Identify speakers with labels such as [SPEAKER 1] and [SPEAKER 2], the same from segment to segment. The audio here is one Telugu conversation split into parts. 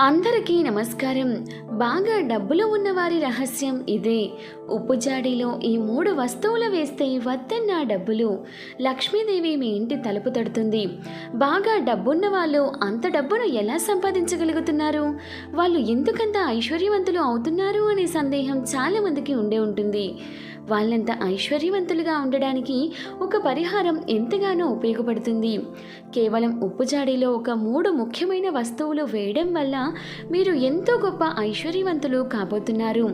[SPEAKER 1] అందరికీ నమస్కారం. బాగా డబ్బులు ఉన్నవారి రహస్యం ఇదే. ఉప్పు జాడీలో ఈ మూడు వస్తువులు వేస్తే వద్దన్న డబ్బులు. లక్ష్మీదేవి మీ ఇంటి తలుపు తడుతుంది. బాగా డబ్బున్న వాళ్ళు అంత డబ్బును ఎలా సంపాదించగలుగుతున్నారు? వాళ్ళు ఎందుకంత ఐశ్వర్యవంతులు అవుతున్నారు అనే సందేహం చాలామందికి ఉండే ఉంటుంది. వాళ్ళంత ఐశ్వర్యవంతులుగా ఉండడానికి ఒక పరిహారం ఎంతగానో ఉపయోగపడుతుంది. కేవలం ఉప్పు జాడీలో ఒక మూడు ముఖ్యమైన వస్తువులు వేయడం వల్ల మీరు ఎంతో గొప్ప ఐశ్వర్యవంతులు కాబోతున్నారు.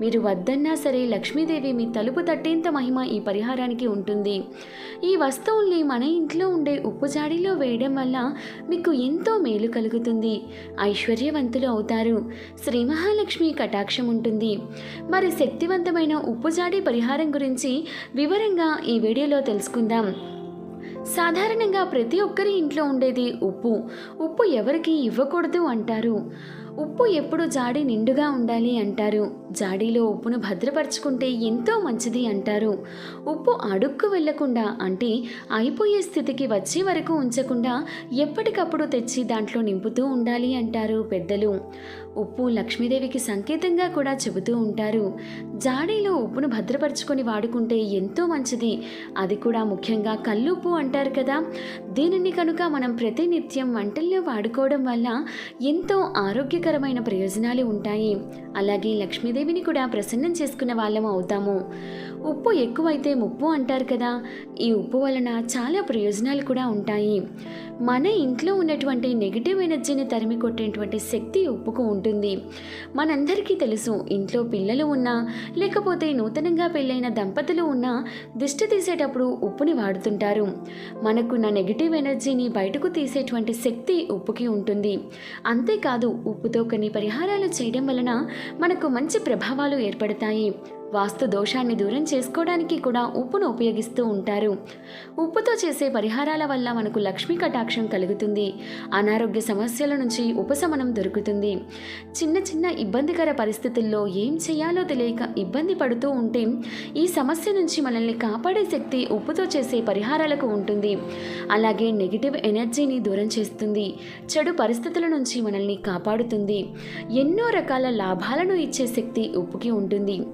[SPEAKER 1] మీరు వద్దన్నా సరే లక్ష్మీదేవి మీ తలుపు తట్టేంత మహిమ ఈ పరిహారానికి ఉంటుంది. ఈ వస్తువుల్ని మన ఇంట్లో ఉండే ఉప్పు జాడీలో వేయడం వల్ల మీకు ఎంతో మేలు కలుగుతుంది. ఐశ్వర్యవంతులు అవుతారు. శ్రీ మహాలక్ష్మి కటాక్షం ఉంటుంది. మరి శక్తివంతమైన ఉప్పు జాడీ పరిహారం గురించి వివరంగా ఈ వీడియోలో తెలుసుకుందాం. సాధారణంగా ప్రతి ఒక్కరి ఇంట్లో ఉండేది ఉప్పు. ఉప్పు ఎవరికి ఇవ్వకూడదు అంటారు. ఉప్పు ఎప్పుడు జాడి నిండుగా ఉండాలి అంటారు. జాడీలో ఉప్పును భద్రపరచుకుంటే ఎంతో మంచిది అంటారు. ఉప్పు అడుక్కు వెళ్ళకుండా అంటే అయిపోయే స్థితికి వచ్చే వరకు ఉంచకుండా ఎప్పటికప్పుడు తెచ్చి దాంట్లో నింపుతూ ఉండాలి అంటారు పెద్దలు. ఉప్పు లక్ష్మీదేవికి సంకేతంగా కూడా చెబుతూ ఉంటారు. జాడీలో ఉప్పును భద్రపరచుకొని వాడుకుంటే ఎంతో మంచిది. అది కూడా ముఖ్యంగా కల్లుప్పు అంటారు కదా. దీనిని కనుక మనం ప్రతినిత్యం వంటల్లో వాడుకోవడం వల్ల ఎంతో ఆరోగ్యకరమైన ప్రయోజనాలు ఉంటాయి. అలాగే లక్ష్మీదేవిని కూడా ప్రసన్నం చేసుకున్న వాళ్ళం అవుతాము. ఉప్పు ఎక్కువైతే ముప్పు అంటారు కదా. ఈ ఉప్పు వలన చాలా ప్రయోజనాలు కూడా ఉంటాయి. మన ఇంట్లో ఉన్నటువంటి నెగిటివ్ ఎనర్జీని తరిమి కొట్టేటువంటి శక్తి ఉప్పుకు ఉంటుంది. మనందరికీ తెలుసు ఇంట్లో పిల్లలు ఉన్నా లేకపోతే నూతనంగా పెళ్ళైన దంపతులు ఉన్నా దిష్టి తీసేటప్పుడు ఉప్పుని వాడుతుంటారు. మనకున్న నెగిటివ్ ఎనర్జీని బయటకు తీసేటువంటి శక్తి ఉప్పుకి ఉంటుంది. అంతేకాదు ఉప్పుతో కొన్ని పరిహారాలు చేయడం వలన మనకు మంచి ప్రభావాలు ఏర్పడతాయి. వాస్తు దోషాన్ని దూరం చేసుకోవడానికి కూడా ఉప్పును ఉపయోగిస్తూ ఉంటారు. ఉప్పుతో చేసే పరిహారాల వల్ల మనకు లక్ష్మీ కటాక్షం కలుగుతుంది. అనారోగ్య సమస్యల నుంచి ఉపశమనం దొరుకుతుంది. చిన్న చిన్న ఇబ్బందికర పరిస్థితుల్లో ఏం చేయాలో తెలియక ఇబ్బంది పడుతూ ఉంటే ఈ సమస్య నుంచి మనల్ని కాపాడే శక్తి ఉప్పుతో చేసే పరిహారాలకు ఉంటుంది. అలాగే నెగిటివ్ ఎనర్జీని దూరం చేస్తుంది. చెడు పరిస్థితుల నుంచి మనల్ని కాపాడుతుంది. ఎన్నో రకాల లాభాలను ఇచ్చే శక్తి ఉప్పుకి ఉంటుంది.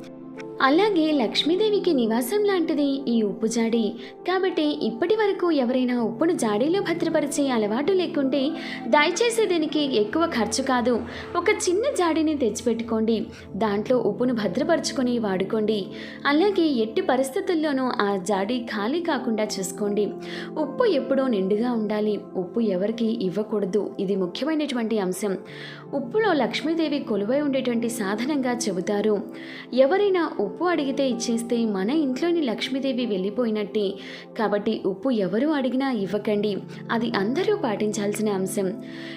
[SPEAKER 1] అలాగే లక్ష్మీదేవికి నివాసం లాంటిది ఈ ఉప్పు జాడి. కాబట్టి ఇప్పటి వరకు ఎవరైనా ఉప్పును జాడీలో భద్రపరిచే అలవాటు లేకుంటే దయచేసి దీనికి ఎక్కువ ఖర్చు కాదు. ఒక చిన్న జాడీని తెచ్చిపెట్టుకోండి. దాంట్లో ఉప్పును భద్రపరుచుకొని వాడుకోండి. అలాగే ఎట్టి పరిస్థితుల్లోనూ ఆ జాడీ ఖాళీ కాకుండా చూసుకోండి. ఉప్పు ఎప్పుడూ నిండుగా ఉండాలి. ఉప్పు ఎవరికి ఇవ్వకూడదు. ఇది ముఖ్యమైనటువంటి అంశం. ఉప్పులో లక్ష్మీదేవి కొలువై ఉండేటువంటి సాధనంగా చెబుతారు. ఎవరైనా ఉప్పు అడిగితే ఇచ్చేస్తే మన ఇంట్లోని లక్ష్మీదేవి వెళ్ళిపోయినట్టే. కాబట్టి ఉప్పు ఎవరు అడిగినా ఇవ్వకండి. అది అందరూ పాటించాల్సిన అంశం.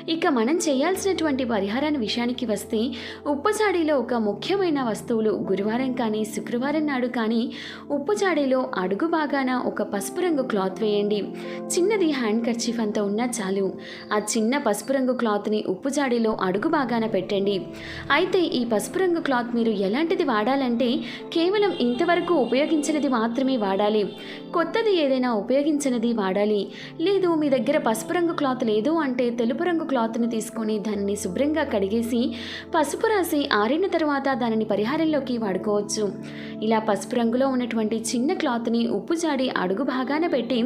[SPEAKER 1] ఇక మనం చేయాల్సినటువంటి పరిహారాన్ని విషయానికి వస్తే ఉప్పు చాడీలో ఒక ముఖ్యమైన వస్తువులు గురువారం కానీ శుక్రవారం నాడు కానీ ఉప్పు చాడీలో అడుగు బాగాన ఒక పసుపు రంగు క్లాత్ వేయండి. చిన్నది హ్యాండ్ కర్చీఫ్ అంత ఉన్నా చాలు. ఆ చిన్న పసుపు రంగు క్లాత్ని ఉప్పు జాడీలో అడుగు బాగాన పెట్టండి. అయితే ఈ పసుపు రంగు క్లాత్ మీరు ఎలాంటిది వాడాలంటే కేవలం ఇంతవరకు ఉపయోగించినది మాత్రమే వాడాలి. కొత్తది ఏదైనా ఉపయోగించినది వాడాలి. లేదు మీ దగ్గర పసుపు రంగు క్లాత్ లేదు అంటే తెలుపు రంగు క్లాత్ని తీసుకొని దానిని శుభ్రంగా కడిగేసి పసుపు రాసి ఆరిన తర్వాత దానిని పరిహారంలోకి వాడుకోవచ్చు. ఇలా పసుపు రంగులో ఉన్నటువంటి చిన్న క్లాత్ని ఉప్పు జాడి అడుగు భాగాన పెట్టి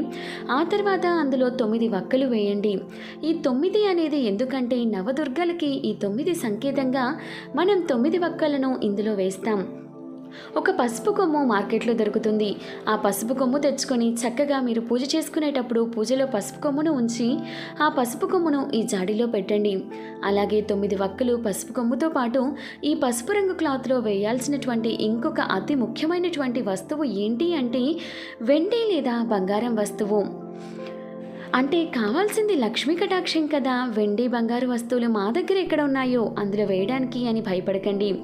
[SPEAKER 1] ఆ తర్వాత అందులో తొమ్మిది వక్కలు వేయండి. ఈ తొమ్మిది అనేది ఎందుకంటే నవదుర్గలకి ఈ తొమ్మిది సంకేతంగా మనం తొమ్మిది వక్కలను ఇందులో వేస్తాం. ఒక పసుపు కొమ్ము మార్కెట్లో దొరుకుతుంది. ఆ పసుపు కొమ్ము తెచ్చుకొని చక్కగా మీరు పూజ చేసుకునేటప్పుడు పూజలో పసుపు కొమ్మును ఉంచి ఆ పసుపు కొమ్మును ఈ జాడీలో పెట్టండి. అలాగే తొమ్మిది వక్కలు పసుపు కొమ్ముతో పాటు ఈ పసుపు రంగు క్లాత్లో వేయాల్సినటువంటి ఇంకొక అతి ముఖ్యమైనటువంటి వస్తువు ఏంటి అంటే వెండి లేదా బంగారం వస్తువు. అంటే కావాల్సింది లక్ష్మీ కటాక్షం కదా. వెండి బంగారు వస్తువులు మా దగ్గర ఎక్కడ ఉన్నాయో అందులో వేయడానికి అని భయపడకండి.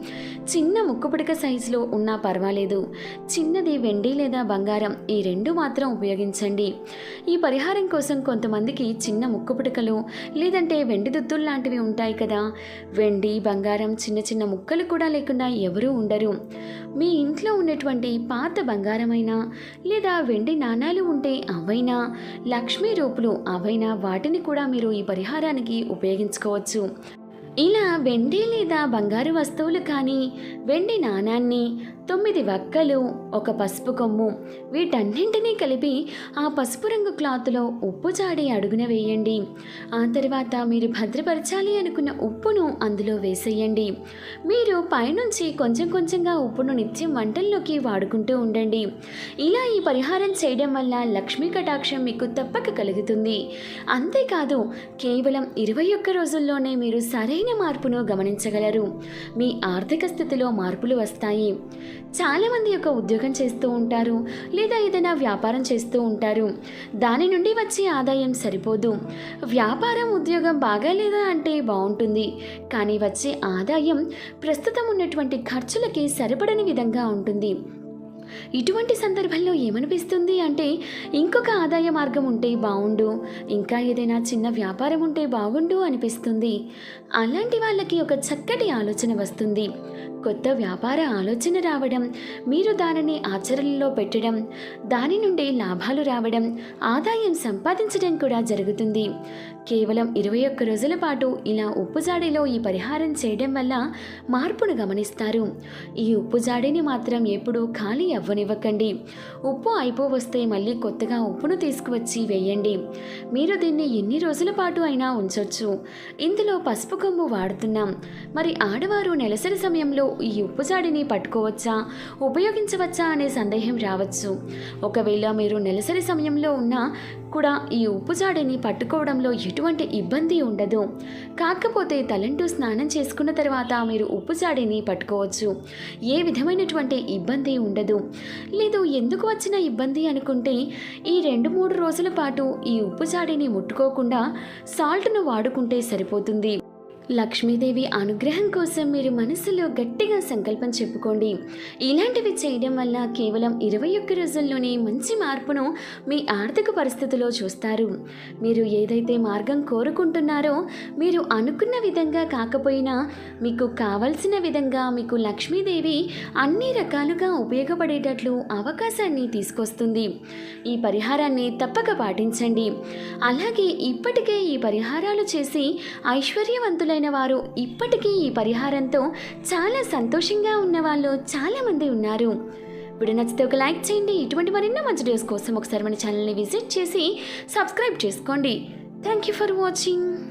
[SPEAKER 1] చిన్న ముక్కుపుడక సైజులో ఉన్నా పర్వాలేదు. చిన్నది వెండి లేదా బంగారం ఈ రెండు మాత్రం ఉపయోగించండి. ఈ పరిహారం కోసం కొంతమందికి చిన్న ముక్కుపుడకలు లేదంటే వెండి దుద్దులు లాంటివి ఉంటాయి కదా. వెండి బంగారం చిన్న చిన్న ముక్కలు కూడా లేకుండా ఎవరూ ఉండరు. మీ ఇంట్లో ఉన్నటువంటి పాత బంగారమైనా లేదా వెండి నాణాలు ఉంటే అవైనా లక్ష్మీ రూపులు అవైనా వాటిని కూడా మీరు ఈ పరిహారానికి ఉపయోగించుకోవచ్చు. ఇలా వెండి లేదా బంగారు వస్తువులు కానీ వెండి నాణాన్ని తొమ్మిది వక్కలు ఒక పసుపు కొమ్ము వీటన్నింటినీ కలిపి ఆ పసుపు రంగు క్లాత్లో ఉప్పు జాడి అడుగున వేయండి. ఆ తర్వాత మీరు భద్రపరచాలి అనుకున్న ఉప్పును అందులో వేసేయండి. మీరు పైనుంచి కొంచెం కొంచెంగా ఉప్పును నిత్యం వంటల్లోకి వాడుకుంటూ ఉండండి. ఇలా ఈ పరిహారం చేయడం వల్ల లక్ష్మీ కటాక్షం మీకు తప్పక కలుగుతుంది. అంతేకాదు కేవలం ఇరవై ఒక్క రోజుల్లోనే మీరు సరైన మార్పును గమనించగలరు. మీ ఆర్థిక స్థితిలో మార్పులు వస్తాయి. చాలామంది యొక్క ఉద్యోగం చేస్తూ ఉంటారు లేదా ఏదైనా వ్యాపారం చేస్తూ ఉంటారు. దాని నుండి వచ్చే ఆదాయం సరిపోదు. వ్యాపారం ఉద్యోగం బాగాలేదా అంటే బాగుంటుంది. కానీ వచ్చే ఆదాయం ప్రస్తుతం ఉన్నటువంటి ఖర్చులకి సరిపడని విధంగా ఉంటుంది. ఇటువంటి సందర్భంలో ఏమనిపిస్తుంది అంటే ఇంకొక ఆదాయ మార్గం ఉంటే బాగుండు ఇంకా ఏదైనా చిన్న వ్యాపారం ఉంటే బాగుండు అనిపిస్తుంది. అలాంటి వాళ్ళకి ఒక చక్కటి ఆలోచన వస్తుంది. కొత్త వ్యాపార ఆలోచన రావడం మీరు దానిని ఆచరణలో పెట్టడం దాని నుండి లాభాలు రావడం ఆదాయం సంపాదించడం కూడా జరుగుతుంది. కేవలం ఇరవై ఒక్క రోజుల పాటు ఇలా ఉప్పుజాడీలో ఈ పరిహారం చేయడం వల్ల మార్పును గమనిస్తారు. ఈ ఉప్పుజాడీని మాత్రం ఎప్పుడూ ఖాళీ అవ్వనివ్వకండి. ఉప్పు అయిపోవస్తే మళ్ళీ కొత్తగా ఉప్పును తీసుకువచ్చి వేయండి. మీరు దీన్ని ఎన్ని రోజుల పాటు అయినా ఉంచవచ్చు ఇందులో పసుపు కొమ్ము వాడుతున్నాం. మరి ఆడవారు నెలసరి సమయంలో ఈ ఉప్పు జాడిని పట్టుకోవచ్చా? ఉపయోగించవచ్చా అనే సందేహం రావచ్చు. ఒకవేళ మీరు నెలసరి సమయంలో ఉన్నా కూడా ఈ ఉప్పు జాడిని పట్టుకోవడంలో ఎటువంటి ఇబ్బంది ఉండదు. కాకపోతే తలంటూ స్నానం చేసుకున్న తర్వాత మీరు ఉప్పు జాడిని పట్టుకోవచ్చు. ఏ విధమైనటువంటి ఇబ్బంది ఉండదు. లేదు ఎందుకు వచ్చిన ఇబ్బంది అనుకుంటే ఈ రెండు మూడు రోజుల పాటు ఈ ఉప్పు జాడిని ముట్టుకోకుండా సాల్ట్ను వాడుకుంటే సరిపోతుంది. లక్ష్మీదేవి అనుగ్రహం కోసం మీరు మనసులో గట్టిగా సంకల్పం చెప్పుకోండి. ఇలాంటివి చేయడం వల్ల కేవలం ఇరవై ఒక్క రోజుల్లోనే మంచి మార్పును మీ ఆర్థిక పరిస్థితిలో చూస్తారు. మీరు ఏదైతే మార్గం కోరుకుంటున్నారో మీరు అనుకున్న విధంగా కాకపోయినా మీకు కావలసిన విధంగా మీకు లక్ష్మీదేవి అన్ని రకాలుగా ఉపయోగపడేటట్లు అవకాశాన్ని తీసుకొస్తుంది. ఈ పరిహారాన్ని తప్పక పాటించండి. అలాగే ఇప్పటికే ఈ పరిహారాలు చేసి ఐశ్వర్యవంతులైన వారు ఇప్పటికీ ఈ పరిహారంతో చాలా సంతోషంగా ఉన్న వాళ్ళు చాలామంది ఉన్నారు. వీడియో నచ్చితే ఒక లైక్ చేయండి. ఇటువంటి మరిన్నో మంచి డేస్ కోసం ఒకసారి మన ఛానల్ని విజిట్ చేసి సబ్స్క్రైబ్ చేసుకోండి. Thank you for watching